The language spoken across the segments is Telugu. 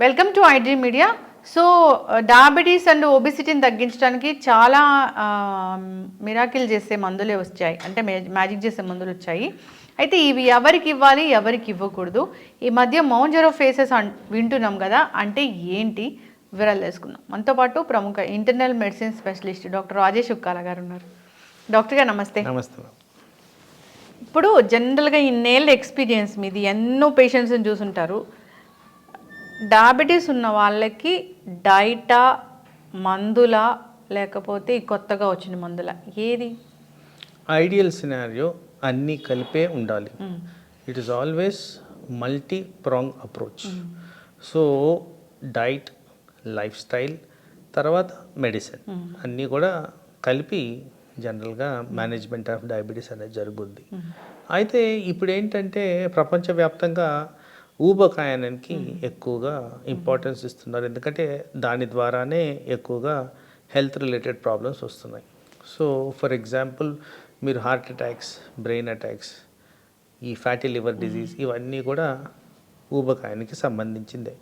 Welcome to iDream Media so diabetes and ఒబిసిటీని తగ్గించడానికి చాలా మిరాకిల్ చేసే మందులే వచ్చాయి. అంటే మ్యాజిక్ చేసే మందులు వచ్చాయి. అయితే ఇవి ఎవరికి ఇవ్వాలి ఎవరికి ఇవ్వకూడదు? ఈ మధ్య మౌంజరో ఫేసెస్ వింటున్నాం కదా? అంటే ఏంటి? వివరాలు తెలుసుకుందాం. మనతో పాటు ప్రముఖ internal medicine specialist doctor Rajesh Ukkala గారు ఉన్నారు. డాక్టర్ గారు నమస్తే. నమస్తే. ఇప్పుడు జనరల్గా ఇన్నేళ్ళ ఎక్స్పీరియన్స్ మీది. ఎన్నో పేషెంట్స్ని చూసుంటారు. డయాబెటీస్ ఉన్న వాళ్ళకి డైటా మందుల లేకపోతే ఈ కొత్తగా వచ్చిన మందుల? ఏది? ఐడియల్ సినారియో అన్నీ కలిపే ఉండాలి. It is always multi prong approach so diet lifestyle తర్వాత మెడిసిన్ అన్నీ కూడా కలిపి జనరల్గా మేనేజ్మెంట్ ఆఫ్ డయాబెటీస్ అనేది జరుగుద్ది. అయితే ఇప్పుడు ఏంటంటే ప్రపంచవ్యాప్తంగా ఊబకాయానికి ఎక్కువగా ఇంపార్టెన్స్ ఇస్తున్నారు. ఎందుకంటే దాని ద్వారానే ఎక్కువగా హెల్త్ రిలేటెడ్ ప్రాబ్లమ్స్ వస్తున్నాయి. సో ఫర్ ఎగ్జాంపుల్ మీరు హార్ట్ అటాక్స్ బ్రెయిన్ అటాక్స్ ఈ ఫ్యాటీ లివర్ డిజీజ్ ఇవన్నీ కూడా ఊబకాయానికి సంబంధించిందే.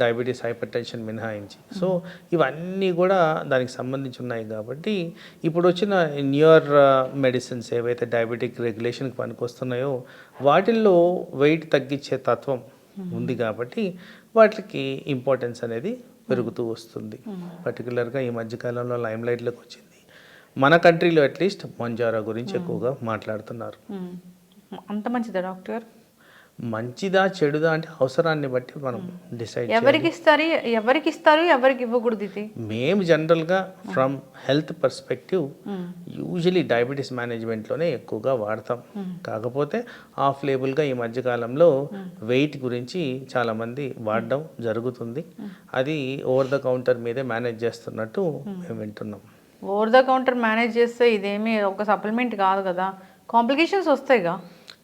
డయాబెటీస్ హైపర్ టెన్షన్ మినహాయించి సో ఇవన్నీ కూడా దానికి సంబంధించి ఉన్నాయి కాబట్టి ఇప్పుడు వచ్చిన న్యూయర్ మెడిసిన్స్ ఏవైతే డయాబెటిక్ రెగ్యులేషన్కి పనికొస్తున్నాయో వాటిల్లో వెయిట్ తగ్గించే తత్వం ఉంది కాబట్టి వాటికి ఇంపార్టెన్స్ అనేది పెరుగుతూ వస్తుంది. పర్టికులర్గా ఈ మధ్యకాలంలో లైమ్ లైట్లోకి వచ్చింది. మన కంట్రీలో అట్లీస్ట్ మంజారా గురించి ఎక్కువగా మాట్లాడుతున్నారు. అంత మంచిదా డాక్టర్ గారు? మంచిదా చెడుదా అంటే అవసరాన్ని బట్టి మనం డిసైడ్ ఎవరికి ఇస్తారు ఎవరికి ఇస్తారు ఎవరికి ఇవ్వకూడదు ఇది? మేము జనరల్గా from health perspective usually diabetes మేనేజ్మెంట్లోనే ఎక్కువగా వాడతాం. కాకపోతే ఆఫ్ లేబుల్గా ఈ మధ్యకాలంలో వెయిట్ గురించి చాలామంది వాడడం జరుగుతుంది. అది ఓవర్ ద కౌంటర్ మీదే మేనేజ్ చేస్తున్నట్టు మేము వింటున్నాం. ఓవర్ ద కౌంటర్ మేనేజ్ చేస్తే ఇదేమీ ఒక సప్లిమెంట్ కాదు కదా. కాంప్లికేషన్స్ వస్తాయిగా.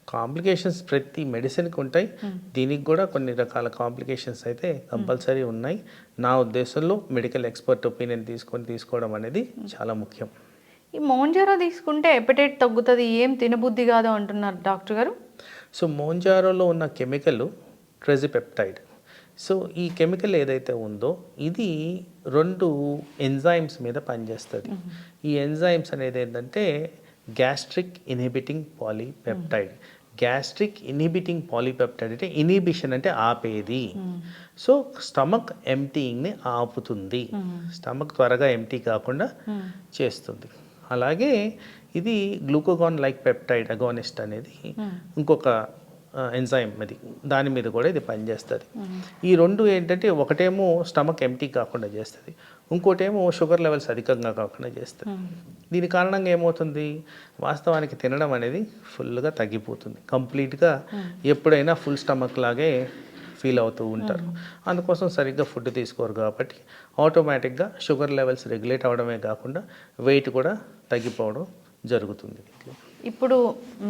కాంప్లికేషన్స్ ప్రతి మెడిసిన్కి ఉంటాయి. దీనికి కూడా కొన్ని రకాల కాంప్లికేషన్స్ అయితే కంపల్సరీ ఉన్నాయి. నా ఉద్దేశంలో మెడికల్ ఎక్స్పర్ట్ ఒపీనియన్ తీసుకొని తీసుకోవడం అనేది చాలా ముఖ్యం. ఈ మోంజారో తీసుకుంటే ఎపిటైట్ తగ్గుతుంది ఏం తినబుద్ధి కాదు అంటున్నారు డాక్టర్ గారు. సో మోంజారోలో ఉన్న కెమికల్ ట్రెజిపెప్టైడ్. సో ఈ కెమికల్ ఏదైతే ఉందో ఇది రెండు ఎంజైమ్స్ మీద పనిచేస్తుంది. ఈ ఎంజైమ్స్ అనేది ఏంటంటే gastric inhibiting polypeptide. Gastric inhibiting polypeptide అంటే ఇన్హిబిషన్ అంటే ఆపేది. సో స్టమక్ ఎంటీయింగ్ని ఆపుతుంది. స్టమక్ త్వరగా ఎంటీ కాకుండా చేస్తుంది. అలాగే ఇది గ్లూకోగాన్ లైక్ పెప్టైడ్ అగోనిస్ట్ అనేది ఇంకొక ఎంజైమ్ అది. దాని మీద కూడా ఇది పనిచేస్తుంది. ఈ రెండు ఏంటంటే ఒకటేమో స్టమక్ ఎంటీ కాకుండా చేస్తుంది. ఇంకోటేమో షుగర్ లెవెల్స్ అధికంగా కాకుండా చేస్తుంది దీని కారణంగా ఏమవుతుంది? వాస్తవానికి తినడం అనేది ఫుల్గా తగ్గిపోతుంది. కంప్లీట్గా ఎప్పుడైనా ఫుల్ స్టమక్ లాగే ఫీల్ అవుతూ ఉంటారు. అందుకోసం సరిగ్గా ఫుడ్ తీసుకోరు కాబట్టి ఆటోమేటిక్గా షుగర్ లెవెల్స్ రెగ్యులేట్ అవ్వడమే కాకుండా వెయిట్ కూడా తగ్గిపోవడం జరుగుతుంది. ఇప్పుడు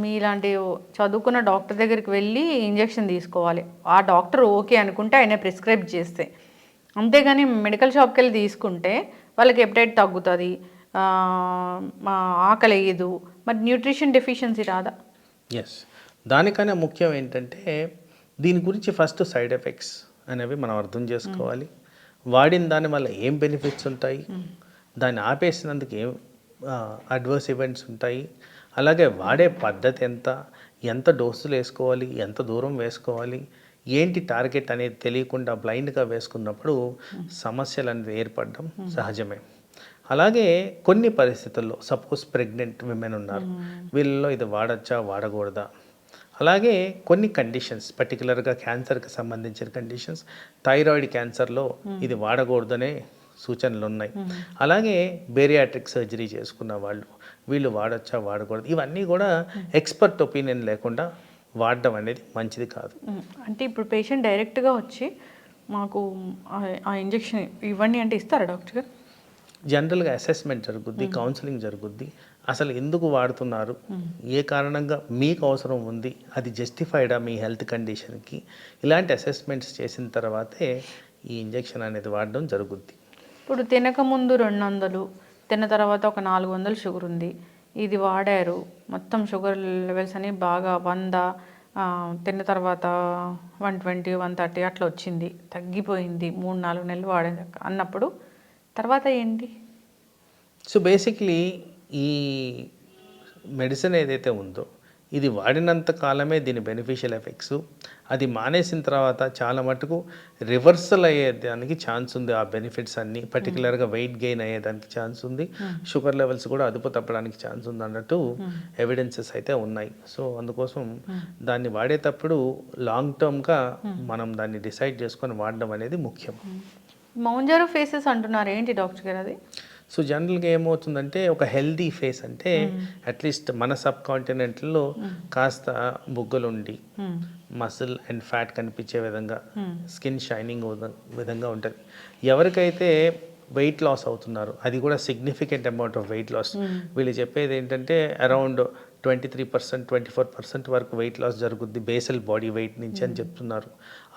మీలాంటి చదువుకున్న డాక్టర్ దగ్గరికి వెళ్ళి ఇంజెక్షన్ తీసుకోవాలి. ఆ డాక్టర్ ఓకే అనుకుంటే ఆయన ప్రిస్క్రైబ్ చేస్తే. అంతేగాని మెడికల్ షాప్కి వెళ్ళి తీసుకుంటే వాళ్ళకి ఎప్టైట్ తగ్గుతుంది. ఆకలి వేయదు మరి న్యూట్రిషన్ డెఫిషియన్సీ రాదా? ఎస్ దానికన్నా ముఖ్యం ఏంటంటే దీని గురించి ఫస్ట్ సైడ్ ఎఫెక్ట్స్ అనేవి మనం అర్థం చేసుకోవాలి. వాడిన దాని వల్ల ఏం బెనిఫిట్స్ ఉంటాయి? దాన్ని ఆపేసినందుకు ఏం అడ్వర్స్ ఈవెంట్స్ ఉంటాయి? అలాగే వాడే పద్ధతి ఎంత? ఎంత డోసులు వేసుకోవాలి? ఎంత దూరం వేసుకోవాలి? ఏంటి టార్గెట్ అనేది తెలియకుండా బ్లైండ్గా వేసుకున్నప్పుడు సమస్యలు అనేది ఏర్పడడం సహజమే. అలాగే కొన్ని పరిస్థితుల్లో సపోజ్ ప్రెగ్నెంట్ విమెన్ ఉన్నారు. వీళ్ళలో ఇది వాడచ్చా వాడకూడదా? అలాగే కొన్ని కండిషన్స్ పర్టికులర్గా క్యాన్సర్కి సంబంధించిన కండిషన్స్ థైరాయిడ్ క్యాన్సర్లో ఇది వాడకూడదనే సూచనలు ఉన్నాయి అలాగే బేరియాట్రిక్ సర్జరీ చేసుకున్న వాళ్ళు వీళ్ళు వాడచ్చా వాడకూడదు? ఇవన్నీ కూడా ఎక్స్పర్ట్ ఒపీనియన్ లేకుండా వాడడం అనేది మంచిది కాదు. అంటే ఇప్పుడు పేషెంట్ డైరెక్ట్గా వచ్చి మాకు ఆ- ఆ ఇంజెక్షన్ ఇవ్వండి అంటే ఇస్తారా డాక్టర్ గారు? జనరల్గా అసెస్మెంట్ జరుగుద్ది కౌన్సిలింగ్ జరుగుద్ది. అసలు ఎందుకు వాడుతున్నారు? ఏ కారణంగా మీకు అవసరం ఉంది? అది జస్టిఫైడా మీ హెల్త్ కండిషన్కి ఇలాంటి అసెస్మెంట్స్ చేసిన తర్వాతే ఈ ఇంజెక్షన్ అనేది వాడడం జరుగుద్ది. ఇప్పుడు తినకముందు రెండు వందలు తిన్న తర్వాత ఒక నాలుగు వందలు షుగర్ ఉంది. ఇది వాడారు. మొత్తం షుగర్ లెవెల్స్ అని బాగా వంద తిన్న తర్వాత వన్ ట్వంటీ వన్ థర్టీ అట్లా వచ్చింది. తగ్గిపోయింది. మూడు నాలుగు నెలలు వాడే అన్నప్పుడు తర్వాత ఏంటి? సో బేసిక్లీ ఈ మెడిసిన్ ఏదైతే ఉందో ఇది వాడినంత కాలమే దీని బెనిఫిషియల్ ఎఫెక్ట్స్ అది మానేసిన తర్వాత చాలా మటుకు రివర్సల్ అయ్యేదానికి ఛాన్స్ ఉంది ఆ బెనిఫిట్స్ అన్ని. పర్టికులర్గా వెయిట్ గెయిన్ అయ్యేదానికి ఛాన్స్ ఉంది. షుగర్ లెవెల్స్ కూడా అదుపు తప్పడానికి ఛాన్స్ ఉంది అన్నట్టు ఎవిడెన్సెస్ అయితే ఉన్నాయి. సో అందుకోసం దాన్ని వాడేటప్పుడు లాంగ్ టర్మ్గా మనం దాన్ని డిసైడ్ చేసుకొని వాడడం అనేది ముఖ్యం. మౌంజారో ఫేసెస్ అంటున్నారు ఏంటి డాక్టర్ గారు అది? సో జనరల్గా ఏమవుతుందంటే ఒక హెల్దీ ఫేస్ అంటే అట్లీస్ట్ మన సబ్ కాంటినెంట్లో కాస్త బుగ్గలు ఉండి మసిల్ అండ్ ఫ్యాట్ కనిపించే విధంగా స్కిన్ షైనింగ్ విధంగా ఉంటుంది. ఎవరికైతే వెయిట్ లాస్ అవుతున్నారు అది కూడా significant amount of weight loss. వీళ్ళు చెప్పేది ఏంటంటే around twenty three percent twenty four percent వరకు వెయిట్ లాస్ జరుగుద్ది బేసల్ బాడీ వెయిట్ నుంచి అని చెప్తున్నారు.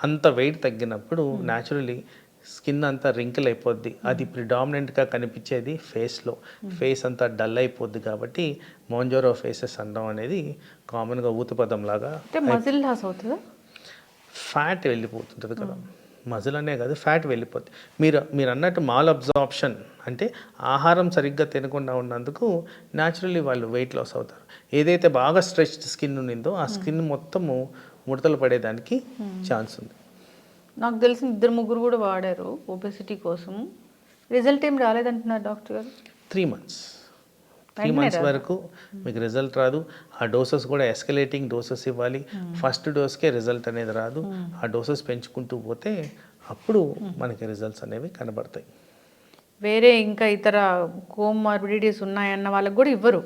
అంత వెయిట్ తగ్గినప్పుడు న్యాచురలీ స్కిన్ అంతా రింకిల్ అయిపోద్ది. అది ప్రిడామినెంట్గా కనిపించేది ఫేస్లో ఫేస్ అంతా డల్ అయిపోద్ది కాబట్టి మోంజోరో ఫేసెస్ అనడం అనేది కామన్గా ఊతపదం లాగా అంటే మజిల్ లాస్ అవుతుందా? ఫ్యాట్ వెళ్ళిపోతుంటుంది కదా. మజిల్ అనే కాదు ఫ్యాట్ వెళ్ళిపోద్ది. మీరు మీరు అన్నట్టు మాల్ అబ్జార్ప్షన్ అంటే ఆహారం సరిగ్గా తినకుండా ఉన్నందుకు న్యాచురల్లీ వాళ్ళు వెయిట్ లాస్ అవుతారు. ఏదైతే బాగా స్ట్రెచ్డ్ స్కిన్ ఉన్నిందో ఆ స్కిన్ మొత్తము ముడతలు పడేదానికి ఛాన్స్ ఉంది. నాకు తెలిసిన ఇద్దరు ముగ్గురు కూడా వాడారు ఒబెసిటీ కోసం. రిజల్ట్ ఏం రాలేదంటున్నారు డాక్టర్ గారు? త్రీ మంత్స్ త్రీ మంత్స్ వరకు మీకు రిజల్ట్ రాదు. ఆ డోసెస్ కూడా ఎస్కలేటింగ్ డోసెస్ ఇవ్వాలి. ఫస్ట్ డోస్కే రిజల్ట్ అనేది రాదు. ఆ డోసెస్ పెంచుకుంటూ పోతే అప్పుడు మనకి రిజల్ట్స్ అనేవి కనబడతాయి. వేరే ఇంకా ఇతర కోమార్బిడిటీస్ ఉన్నాయన్న వాళ్ళకి కూడా ఇవ్వరు.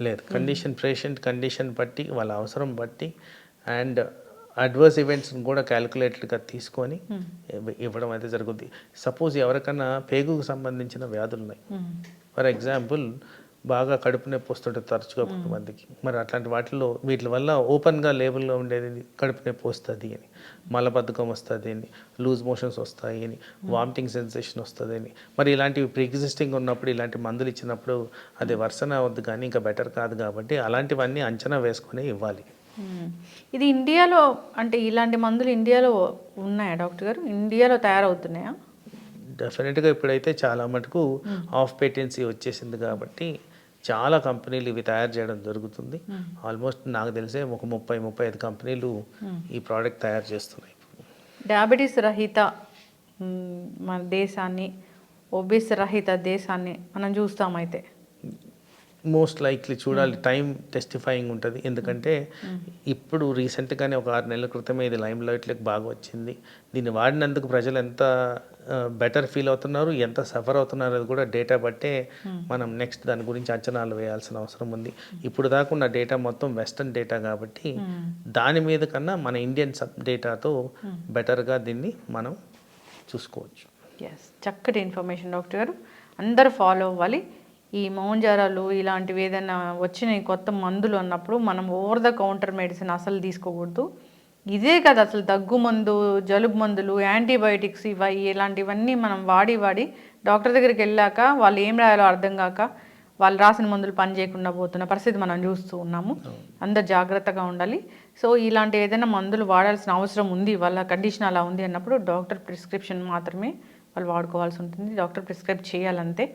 లేదు. కండిషన్ పేషెంట్ కండిషన్ బట్టి వాళ్ళ అవసరం బట్టి అండ్ అడ్వర్స్ ఈవెంట్స్ని కూడా క్యాలిక్యులేటెడ్గా తీసుకొని ఇవ్వ- ఇవ్వడం అయితే జరుగుద్ది. సపోజ్ ఎవరికన్నా పేగుకు సంబంధించిన వ్యాధులు ఉన్నాయి. ఫర్ ఎగ్జాంపుల్ బాగా కడుపు నొప్పి వస్తుంటుంది తరచుగా కొంతమందికి. మరి అట్లాంటి వాటిలో వీటి వల్ల ఓపెన్గా లేబుల్లో ఉండేది కడుపు నొప్పి వస్తుంది అని. మలబద్ధకం వస్తుంది అని. లూజ్ మోషన్స్ వస్తాయి అని. వామిటింగ్ సెన్సేషన్ వస్తుంది అని. మరి ఇలాంటివి ప్రీ ఎగ్జిస్టింగ్ ఉన్నప్పుడు ఇలాంటి మందులు ఇచ్చినప్పుడు అది వర్సన అవద్దు కానీ ఇంకా బెటర్ కాదు కాబట్టి అలాంటివన్నీ అంచనా వేసుకొని ఇవ్వాలి. ఇది ఇండియాలో అంటే ఇలాంటి మందులు ఇండియాలో ఉన్నాయా డాక్టర్ గారు? ఇండియాలో తయారవుతున్నాయా? డెఫినెట్గా ఇప్పుడైతే చాలా మటుకు ఆఫ్ పేటెన్సీ వచ్చేసింది కాబట్టి చాలా కంపెనీలు ఇవి తయారు చేయడం జరుగుతుంది. ఆల్మోస్ట్ నాకు తెలిసే ఒక ముప్పై ముప్పై ఐదు కంపెనీలు ఈ ప్రోడక్ట్ తయారు చేస్తున్నాయి డయాబెటీస్ రహిత మన దేశాన్ని ఒబేస్ రహిత దేశాన్ని మనం చూస్తామైతే మోస్ట్ లైక్లీ చూడాలి టైం టెస్టిఫైయింగ్ ఉంటుంది. ఎందుకంటే ఇప్పుడు రీసెంట్గానే ఒక ఆరు నెలల క్రితమే ఇది లైమ్ లైట్లోకి బాగా వచ్చింది. దీన్ని వాడినందుకు ప్రజలు ఎంత బెటర్ ఫీల్ అవుతున్నారు ఎంత సఫర్ అవుతున్నారు అది కూడా డేటా బట్టే మనం నెక్స్ట్ దాని గురించి అంచనాలు వేయాల్సిన అవసరం ఉంది. ఇప్పుడు దాకా ఉన్న డేటా మొత్తం వెస్టర్న్ డేటా కాబట్టి దాని మీద కన్నా మన ఇండియన్ సబ్ డేటాతో బెటర్గా దీన్ని మనం చూసుకోవచ్చు. ఎస్ చక్కటి ఇన్ఫర్మేషన్ డాక్టర్ గారు. అందరూ ఫాలో అవ్వాలి. ఈ మౌంజారాలు ఇలాంటివి ఏదైనా వచ్చిన కొత్త మందులు అన్నప్పుడు మనం ఓవర్ ద కౌంటర్ మెడిసిన్ అసలు తీసుకోకూడదు. ఇదే కదా అసలు దగ్గు మందు జలుబు మందులు యాంటీబయాటిక్స్ ఇవి ఇలాంటివన్నీ మనం వాడి వాడి డాక్టర్ దగ్గరికి వెళ్ళాక వాళ్ళు ఏం రాయాలో అర్థం కాక వాళ్ళు రాసిన మందులు పని చేయకుండా పోతున్న పరిస్థితి మనం చూస్తూ ఉన్నాము. అందరు జాగ్రత్తగా ఉండాలి. సో ఇలాంటి ఏదైనా మందులు వాడాల్సిన అవసరం ఉంది వాళ్ళ కండిషన్ అలా ఉంది అన్నప్పుడు డాక్టర్ ప్రిస్క్రిప్షన్ మాత్రమే వాళ్ళు వాడుకోవాల్సి ఉంటుంది. డాక్టర్ ప్రిస్క్రైబ్ చేయాలంతే.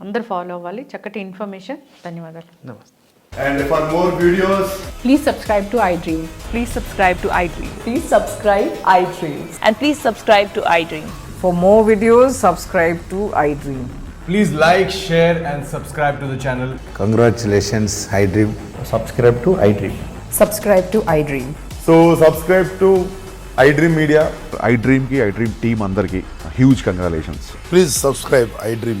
అందరు ఫాలో అవ్వాలి చక్కటి ఇన్ఫర్మేషన్ ధన్యవాదాలు నమస్తే And for more videos, Please subscribe to iDream. Please subscribe to iDream. Please subscribe iDream. And please subscribe to iDream. For more videos, subscribe to iDream. please like, share, and subscribe to the channel. Congratulations, iDream. subscribe to iDream. Subscribe to iDream. So, subscribe to iDream Media. ఐ డ్రీమ్కి ఐ డ్రీమ్ టీమ్ అందరికీ huge congratulations Please subscribe iDream